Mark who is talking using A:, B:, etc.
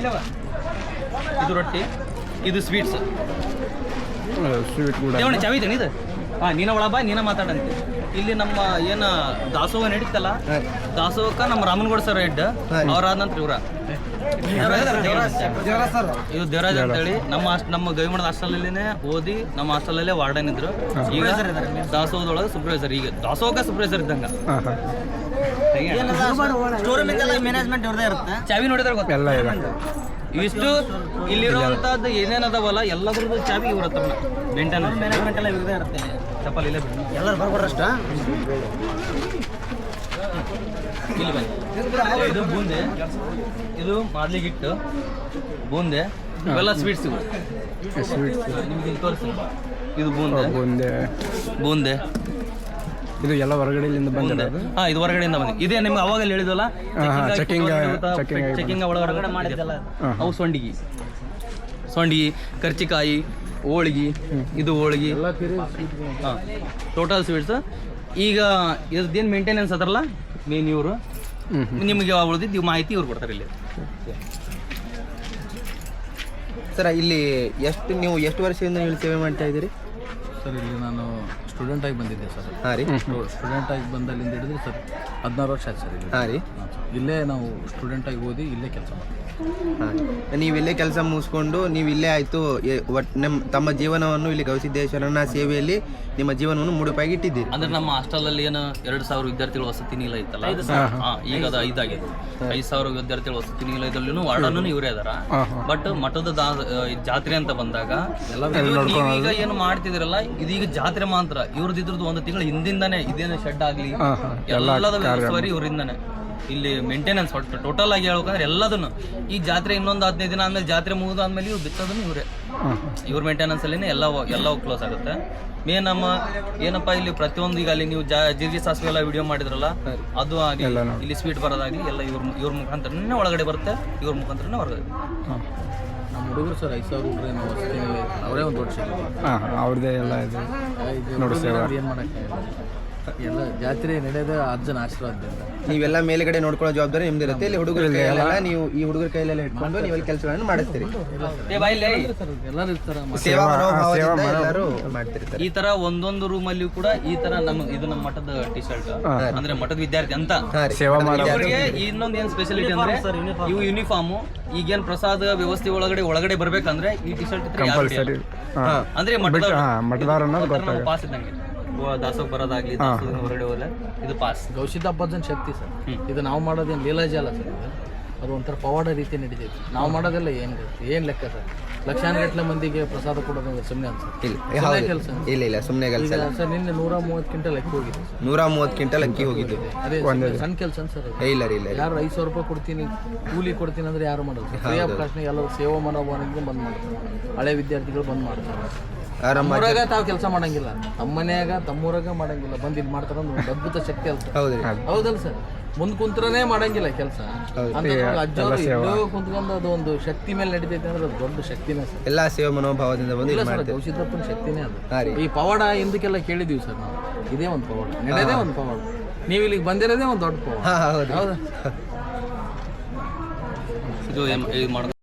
A: ಇದು ರೊಟ್ಟಿ ಇದು ಸ್ವೀಟ್ಸ್
B: ಸ್ವೀಟ್ ಕೂಡ
A: ದೇವಣ್ಣ ಚಾವಿ ಇದು? ಹಾ ನೀನ ಒಳ ಬಾ ನೀನ ಮಾತಾಡಂತೆ. ಇಲ್ಲಿ ನಮ್ಮ ಏನ ದಾಸೋಹ ನಡೀತಲ್ಲ ದಾಸೋಹಕ್ಕ ನಮ್ಮ ರಾಮನಗೌಡ ಸರ್ ಹೆಡ್ ಅವ್ರಾದ ನಂತರ ಇವ್ರ. ಇದು ದೇವರಾಜ್ ಅಂತೇಳಿ. ನಮ್ಮ ನಮ್ಮ ಗವಿಮಠದ ಹಾಸ್ಟೆಲಲ್ಲಿನೇ ಓದಿ ನಮ್ಮ ಹಾಸ್ಟೆಲಲ್ಲೇ ವಾರ್ಡನ್ ಇದ್ರು. ಈಗ ದಾಸೋಹದೊಳಗೆ ಸೂಪರ್ವೈಸರ್ ಈಗ ದಾಸೋಹಕ್ಕ ಸೂಪರ್ವೈಸರ್ ಇದ್ದಂಗ.
B: ಇಲ್ಲಿರುವಂತಹದ್ದು
C: ಮ್ಯಾನೇಜ್ಮೆಂಟ್ ಇವ್ರದೇ ಇರುತ್ತೆ.
A: ಚಾವಿ ನೋಡಿದ್ರೆ ಗೊತ್ತ.
B: ಎಲ್ಲ ಇದೆ.
A: ಇವಿಷ್ಟು ಇಲ್ಲಿರುವಂತದ್ದು ಏನೇನ್ ಅದಾವಲ್ಲ ಎಲ್ಲದ್ರದ್ದು ಚಾವಿ ಇವ್ರ ಹತ್ರ ಮೇಂಟೆನೆನ್ಸ್
C: ಮ್ಯಾನೇಜ್ಮೆಂಟ್ ಎಲ್ಲ ಇವ್ರದೇ ಇರುತ್ತೆ.
A: ಚಪ್ಪಲ್ ಇಲ್ಲೇ ಬಿಡಿ.
C: ಎಲ್ಲರೂ ಬರ್ಕೊಡ್ರಷ್ಟ
A: ಇಲ್ಲಿ ಬನ್ನಿ. ಇದು ಬೂಂದೆ. ಇದು ಮಾದ್ಲಿಗಿಟ್ಟು ಬೂಂದೆ. ಇವೆಲ್ಲ ಸ್ವೀಟ್ಸ್ ಇವು.
B: ಸ್ವೀಟ್
A: ನಿಮ್ಗೆ ಇಲ್ಲಿ ತೋರಿಸ್ತೀನಿ. ಇದು ಬೂಂದೆ.
B: ಬೂಂದೆ.
A: ಬೂಂದೆ.
B: ಇದು ಎಲ್ಲ ಹೊರಗಡೆಯಿಂದ ಬಂದಿರೋದು?
A: ಹಾ ಇದು ಹೊರಗಡೆಯಿಂದ ಬಂದಿದೆ. ಇದೇ ನಿಮ್ಗೆ ಅವಾಗ
B: ಹೇಳಿದಲ್ಲ ಚೆಕಿಂಗ್
A: ಚೆಕಿಂಗ್ ಒಳಗಡೆ
C: ಮಾಡಿದ್ದಲ್ಲ.
A: ಅವು ಸೊಂಡಿಗಿ. ಸೊಂಡಿಗೆ ಕರ್ಚಿಕಾಯಿ ಹೋಳಿಗೆ ಇದು ಹೋಳಿಗೆ. ಹಾಂ ಟೋಟಲ್ ಸ್ವೀಟ್ಸ್ ಈಗ ಇದೇನು ಮೇಂಟೆನೆನ್ಸ್ ಅದರಲ್ಲ? ಮೇನ್ ಇವರು.
B: ನಿಮ್ಗೆ
A: ನಿಮಗೆ ಉಳಿದಿದ್ದು ಮಾಹಿತಿ ಇವ್ರು ಕೊಡ್ತಾರೆ ಇಲ್ಲಿ.
D: ಸರ್ ಇಲ್ಲಿ ಎಷ್ಟು ನೀವು ಎಷ್ಟು ವರ್ಷದಿಂದ ಇಲ್ಲಿ ಸೇವೆ ಮಾಡ್ತಾ ಇದ್ದೀರಿ?
E: ಸರ್ ಇಲ್ಲಿ ನಾನು ಸ್ಟೂಡೆಂಟ್ ಆಗಿ ಬಂದಿದ್ದೆ ಸರ್.
D: ಹಾಂ ರೀ.
E: ಸ್ಟೂಡೆಂಟ್ ಆಗಿ ಬಂದಲ್ಲಿಂದ ಹಿಡಿದ್ರೆ ಸರ್ ಹದಿನಾರು ವರ್ಷ ಆಯ್ತು ಸರ್ ಇಲ್ಲಿ.
D: ಹಾಂ ರೀ.
E: ಹಾಂ ಸರ್. ಇಲ್ಲೇ ನಾವು ಸ್ಟೂಡೆಂಟ್ ಆಗಿ ಓದಿ ಇಲ್ಲೇ ಕೆಲಸ ಮಾಡ್ತೀವಿ
D: ಹಾಂ ನೀವು ಇಲ್ಲೇ ಕೆಲಸ ಮುಗಿಸ್ಕೊಂಡು ನೀವು ಇಲ್ಲೇ ಆಯಿತು ಒಟ್ಟು ನಮ್ಮ ತಮ್ಮ ಜೀವನವನ್ನು ಇಲ್ಲಿ ಗವಿಸಿದ್ದೇಶ್ವರನ ಸೇವೆಯಲ್ಲಿ ನಿಮ್ಮ ಜೀವನವನ್ನು ಮುಡುಪಾಗಿ ಇಟ್ಟಿದ್ದೀರಿ.
A: ಅಂದ್ರೆ ನಮ್ಮ ಹಾಸ್ಟೆಲಲ್ಲಿ ಏನು ಎರಡು ಸಾವಿರ ವಿದ್ಯಾರ್ಥಿಗಳು ವಸತಿ ನಿಲಯ ಇತ್ತಲ್ಲ? ಹಾ, ಈಗ ಅದು ಐದಾಗಿದೆ. ಐದು ಸಾವಿರ ವಿದ್ಯಾರ್ಥಿಗಳು ವಸತಿ ನಿಲಯದಲ್ಲೂ ವಾರ್ಡನ್ನು ಇವರೇ ಅದಾರ. ಬಟ್ ಮಠದ ದಾ ಆ, ಜಾತ್ರೆ ಅಂತ ಬಂದಾಗ ಇದು ನೀವೀಗ ಏನು ಮಾಡ್ತಿದಿರಲ್ಲ ಇದೀಗ ಜಾತ್ರೆ ಮಾತ್ರ. ಇವ್ರದ್ದು ಇದ್ರದ್ದು ಒಂದು ತಿಂಗಳ ಹಿಂದಿಂದಾನೆ ಇದೇನು ಶೆಡ್ ಆಗ್ಲಿ ಎಲ್ಲದ ಸರಿ ಇವರಿಂದಾನೆ. ಇಲ್ಲಿ ಮೇಂಟೆನೆನ್ಸ್ ಒಟ್ಟು ಟೋಟಲ್ ಆಗಿ ಹೇಳ್ಬೇಕಂದ್ರೆ ಎಲ್ಲದನ್ನು. ಈ ಜಾತ್ರೆ ಇನ್ನೊಂದು ಹದಿನೈದು ದಿನ ಆದ್ಮೇಲೆ ಜಾತ್ರೆ ಮುಗಿದಾದ್ಮೇಲೆ ಇವ್ರು ಬಿತ್ತೋದನ್ನು ಇವರೇ. ಇವ್ರ ಮೇಂಟೆನೆನ್ಸ್ ಅಲ್ಲಿ ಎಲ್ಲ ಎಲ್ಲ ಕ್ಲೋಸ್ ಆಗುತ್ತೆ. ಮೇನ್ ನಮ್ಮ ಏನಪ್ಪಾ ಇಲ್ಲಿ ಪ್ರತಿಯೊಂದು ಈಗ ಅಲ್ಲಿ ನೀವು ಜಾ ಜೀರಿಗೆ ಸಾಸಿವೆ ಎಲ್ಲ ವಿಡಿಯೋ ಮಾಡಿದ್ರಲ್ಲ ಅದು
B: ಆಗಿ
A: ಇಲ್ಲಿ ಸ್ವೀಟ್ ಬರೋದಾಗಿ ಎಲ್ಲ ಇವ್ರ ಇವ್ರ ಮುಖಾಂತರನೇ ಒಳಗಡೆ ಬರುತ್ತೆ ಇವ್ರ ಮುಖಾಂತರನೇ ಹೊರಗಡೆ
E: ನಮ್ಮ ಹುಡುಗರು ಸರ್ ಐದು ಸಾವಿರ ಹುಡುಗರು ಅವರೇ ಒಂದು ದೊಡ್ಡ
B: ಹಾಂ ಹಾಂ ಅವ್ರದ್ದೇ ಎಲ್ಲ ಇದೆ. ನೋಡಿ ಸೇವಾ
E: ಏನು ಮಾಡೋಕ್ಕೆ ಎಲ್ಲ ಜಾತ್ರೆ ನಡೆಯೋದೇ ಅರ್ಜುನ ಆಶೀರ್ವಾದದಿಂದ
D: ನೀವೆಲ್ಲ ಮೇಲ್ಗಡೆ ನೋಡ್ಕೊಳ್ಳೋ ಜವಾಬ್ದಾರಿ ನಿಮ್ದಿರುತ್ತೆ. ಇಲ್ಲಿ ಹುಡುಗರ ಕೈಯಲ್ಲೆಲ್ಲ ನೀವು ಈ ಹುಡುಗರ ಕೈಯಲ್ಲೆಲ್ಲ ಇಟ್ಕೊಂಡು ನೀವು ಇಲ್ಲಿ ಕೆಲಸಗಳನ್ನು ಮಾಡಿಸ್ತೀರಿ
E: ಎಲ್ಲರೂ ಇರ್ತಾರೆ
D: ಸೇವಾ ಮನೋಭಾವದಿಂದ
B: ಸೇವಾ ಮನೋ-
D: ಎಲ್ಲರೂ ಮಾಡ್ತಿರ್ತಾರೆ.
A: ಈ ತರ ಒಂದೊಂದು ರೂಮ್ ಅಲ್ಲಿ ಕೂಡ ಈ ತರ ನಮ್ ಇದು ನಮ್ಮ ಮಠದ ಟಿ ಶರ್ಟ್ ಅಂದ್ರೆ ಮಠದ ವಿದ್ಯಾರ್ಥಿ ಅಂತ. ಇವ್ರಿಗೆ ಇನ್ನೊಂದು ಏನ್ ಸ್ಪೆಷಾಲಿಟಿ ಅಂದ್ರೆ ಇವು ಯೂನಿಫಾರ್ಮ್ ಈಗೇನ್ ಪ್ರಸಾದ ವ್ಯವಸ್ಥೆ ಒಳಗಡೆ ಒಳಗಡೆ ಬರ್ಬೇಕಂದ್ರೆ ಈ ಟಿ ಶರ್ಟ್ ಅಂದ್ರೆ ಮಠದ ಪಾಸ್ ಇದ್ದಂಗೆ. ದಾಸೋಗ್ ಬರೋದಾಗ್ಲಿ ಹೊರಗಡೆ ಹೋದ್ರೆ ಇದು ಪಾಸ್
E: ಅಪ್ಪಜ್ಜನ ಶಕ್ತಿ ಸರ್. ಇದು ನಾವು ಮಾಡೋದೇನು ಲೀಲಾಜಿ ಅಲ್ಲ ಸರ್ ಇದು? ಅದು ಒಂಥರ ಪವಾಡ ರೀತಿ ನಡೀತೈತಿ. ನಾವು ಮಾಡೋದೆಲ್ಲ ಏನು ಏನು ಲೆಕ್ಕ ಸರ್? ಲಕ್ಷಾನುಗಟ್ಟಲೆ ಮಂದಿಗೆ ಪ್ರಸಾದ ಕೊಡೋದು ಸುಮ್ಮನೆ ಅನ್ಸುತ್ತೆ. ಕೆಲಸ
D: ಇಲ್ಲ ಇಲ್ಲ ಸುಮ್ಮನೆ ಕೆಲಸ
E: ಸರ್ ನಿನ್ನೆ ನೂರ ಮೂವತ್ತು ಕ್ವಿಂಟಲ್ ಅಕ್ಕಿ ಹೋಗಿದೆ ಸರ್.
D: ನೂರ ಮೂವತ್ತು ಕ್ವಿಂಟಲ್ ಅಕ್ಕಿ ಹೋಗಿದ್ದು
E: ಅದೇ ಸಣ್ಣ ಕೆಲಸ ಸರ್
D: ಇಲ್ಲ ರೀ ಇಲ್ಲ ಇಲ್ಲ.
E: ಯಾರು ಐದು ಸಾವಿರ ರೂಪಾಯಿ ಕೊಡ್ತೀನಿ ಕೂಲಿ ಕೊಡ್ತೀನಿ ಅಂದ್ರೆ ಯಾರು ಮಾಡೋದು? ಫ್ರೀ ಆಫ್ ಕಾಸ್ಟ್ನಾಗ ಎಲ್ಲರೂ ಸೇವಾ ಮನೋಭಾವನೆಗೆ ಬಂದ್ ಮಾಡ್ತಾರೆ. ಹಳೆ ವಿದ್ಯಾರ್ಥಿಗಳು ಬಂದ್ ಮಾಡ್ತಾರೆ.
D: ಆರಾಮ
E: ಊರಾಗ ತಾವು ಕೆಲಸ ಮಾಡಂಗಿಲ್ಲ. ನಮ್ಮ ಮನ್ಯಾಗ ತಮ್ಮೂರಾಗ ಮಾಡಂಗಿಲ್ಲ. ಬಂದ್ ಇಲ್ಲಿ ಮಾಡ್ತಾರ ಒಂದು ಅದ್ಭುತ ಶಕ್ತಿ ಅಲ್ಲ ಹೌದ್ರಿ.
D: ಹೌದು
E: ಹೌದಲ್ಲ ಸರ್. ಮುಂದ್ ಕುಂತ್ರನೇ ಮಾಡಂಗಿಲ್ಲ ಕೆಲಸ. ಅಜ್ಜವ್ರು ಎಲ್ಲೋ ಕುಂತ್ಕೊಂಡು ಅದು ಒಂದು ಶಕ್ತಿ ಮೇಲೆ ನಡೀತೈತೆ ಅಂದ್ರೆ ಅದು ದೊಡ್ಡ ಶಕ್ತಿನೇ ಸರ್.
D: ಎಲ್ಲಾ ಸೇವಾ ಮನೋಭಾವದಿಂದ ಬಂದು
E: ಇಲ್ಲ
D: ಇದು
E: ಸರ್
D: ಮಾಡ್ತೀರಿ
E: ಶಕ್ತಿನೇ ಅದು. ಈ ಪವಾಡ ಹಿಂದಕ್ಕೆಲ್ಲ ಕೇಳಿದೀವಿ ಸರ್ ನಾವು. ಇದೇ ಒಂದು ಪವಾಡ. ನಡೆದೇ ಒಂದು ಪವಾಡ. ನೀವು ಇಲ್ಲಿಗೆ ಬಂದಿರೋದೇ ಒಂದು ದೊಡ್ಡ ಪವಾಡ.
D: ಹೌದು
E: ಹೌದಾ?
A: ಇದು ಇದು ಮಾಡ್ತಾರೆ